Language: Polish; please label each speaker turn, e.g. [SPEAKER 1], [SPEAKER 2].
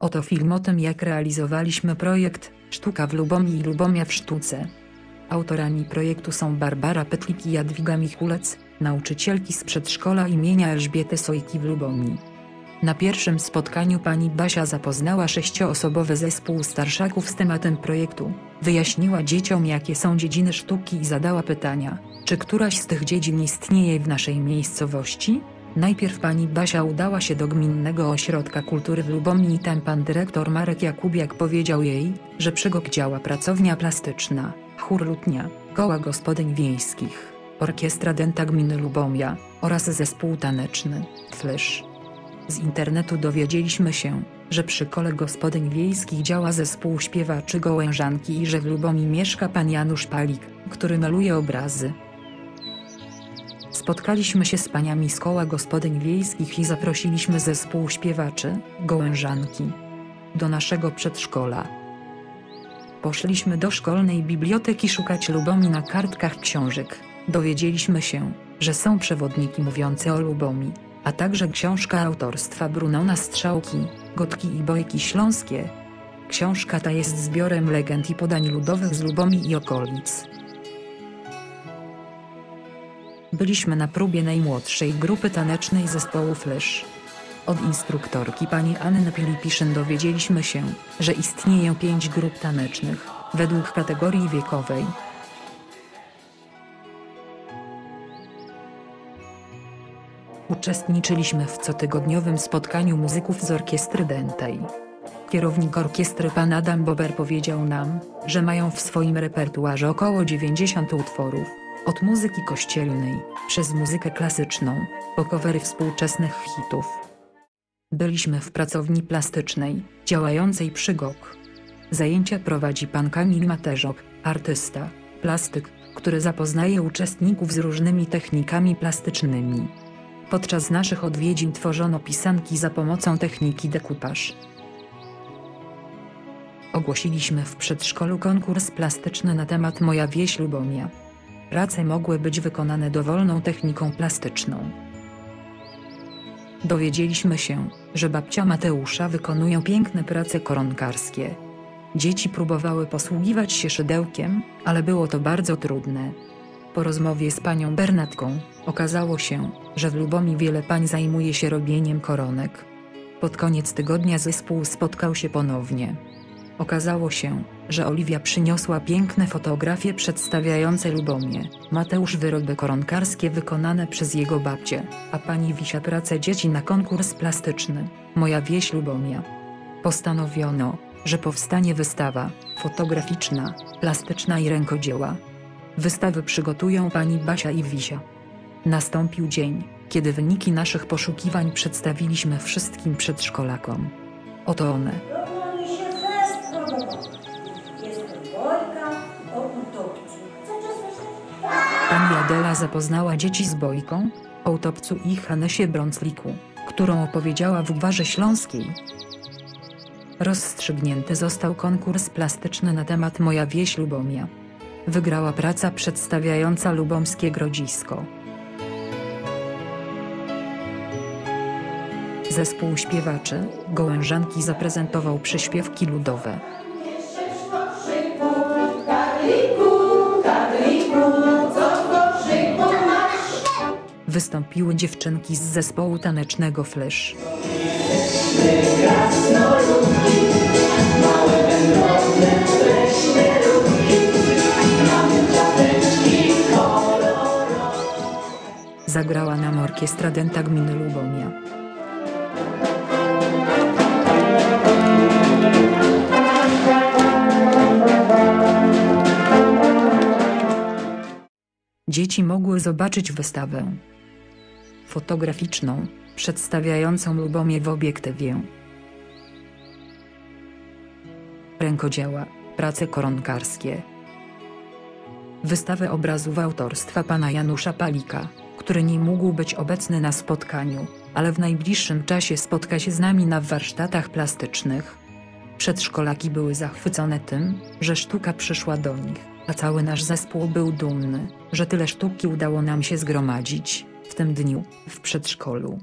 [SPEAKER 1] Oto film o tym jak realizowaliśmy projekt Sztuka w Lubomii i Lubomia w sztuce. Autorami projektu są Barbara Petlik i Jadwiga Michulec, nauczycielki z przedszkola imienia Elżbiety Sojki w Lubomii. Na pierwszym spotkaniu pani Basia zapoznała sześcioosobowy zespół starszaków z tematem projektu, wyjaśniła dzieciom jakie są dziedziny sztuki i zadała pytania, czy któraś z tych dziedzin istnieje w naszej miejscowości? Najpierw pani Basia udała się do Gminnego Ośrodka Kultury w Lubomii i tam pan dyrektor Marek Jakubiak powiedział jej, że przy GOK działa pracownia plastyczna, chór lutnia, koła gospodyń wiejskich, orkiestra denta gminy Lubomia oraz zespół taneczny, Flysz. Z internetu dowiedzieliśmy się, że przy kole gospodyń wiejskich działa zespół śpiewaczy Gołężanki i że w Lubomi mieszka pan Janusz Palik, który maluje obrazy. Spotkaliśmy się z paniami z koła gospodyń wiejskich i zaprosiliśmy zespół śpiewaczy, Gołężanki, do naszego przedszkola. Poszliśmy do szkolnej biblioteki szukać Lubomi na kartkach książek. Dowiedzieliśmy się, że są przewodniki mówiące o Lubomi, a także książka autorstwa Brunona Strzałki, Gotki i Bojki Śląskie. Książka ta jest zbiorem legend i podań ludowych z Lubomi i okolic. Byliśmy na próbie najmłodszej grupy tanecznej zespołu Flash. Od instruktorki pani Anny Pilipiszyn dowiedzieliśmy się, że istnieje pięć grup tanecznych, według kategorii wiekowej. Uczestniczyliśmy w cotygodniowym spotkaniu muzyków z orkiestry dętej. Kierownik orkiestry pan Adam Bober powiedział nam, że mają w swoim repertuarze około 90 utworów, od muzyki kościelnej, przez muzykę klasyczną, po covery współczesnych hitów. Byliśmy w pracowni plastycznej, działającej przy GOK. Zajęcia prowadzi pan Kamil Materzok, artysta, plastyk, który zapoznaje uczestników z różnymi technikami plastycznymi. Podczas naszych odwiedzin tworzono pisanki za pomocą techniki dekupaż. Ogłosiliśmy w przedszkolu konkurs plastyczny na temat Moja wieś Lubomia. Prace mogły być wykonane dowolną techniką plastyczną. Dowiedzieliśmy się, że babcia Mateusza wykonują piękne prace koronkarskie. Dzieci próbowały posługiwać się szydełkiem, ale było to bardzo trudne. Po rozmowie z panią Bernatką, okazało się, że w Lubomi wiele pań zajmuje się robieniem koronek. Pod koniec tygodnia zespół spotkał się ponownie. Okazało się, że Oliwia przyniosła piękne fotografie przedstawiające Lubomie, Mateusz wyroby koronkarskie wykonane przez jego babcię, a pani Wisia pracę dzieci na konkurs plastyczny, Moja wieś Lubomia. Postanowiono, że powstanie wystawa, fotograficzna, plastyczna i rękodzieła. Wystawy przygotują pani Basia i Wisia. Nastąpił dzień, kiedy wyniki naszych poszukiwań przedstawiliśmy wszystkim przedszkolakom. Oto one.
[SPEAKER 2] Podoba mi się fest podobał. Jestem Bojka o słyszeć?
[SPEAKER 1] Pani Adela zapoznała dzieci z Bojką, Ołtopcu i Hanesie Brącliku, którą opowiedziała w Gwarze Śląskiej. Rozstrzygnięty został konkurs plastyczny na temat Moja wieś Lubomia. Wygrała praca przedstawiająca lubomskie grodzisko. Zespół śpiewaczy, Gołężanki zaprezentował przyśpiewki ludowe. Wystąpiły dziewczynki z zespołu tanecznego Flash. Zagrała nam orkiestra dęta gminy Lubomia. Dzieci mogły zobaczyć wystawę fotograficzną, przedstawiającą Lubomię w obiektywie. Rękodzieła, prace koronkarskie. Wystawę obrazów autorstwa pana Janusza Palika, który nie mógł być obecny na spotkaniu, ale w najbliższym czasie spotka się z nami na warsztatach plastycznych. Przedszkolaki były zachwycone tym, że sztuka przyszła do nich, a cały nasz zespół był dumny, że tyle sztuki udało nam się zgromadzić w tym dniu w przedszkolu.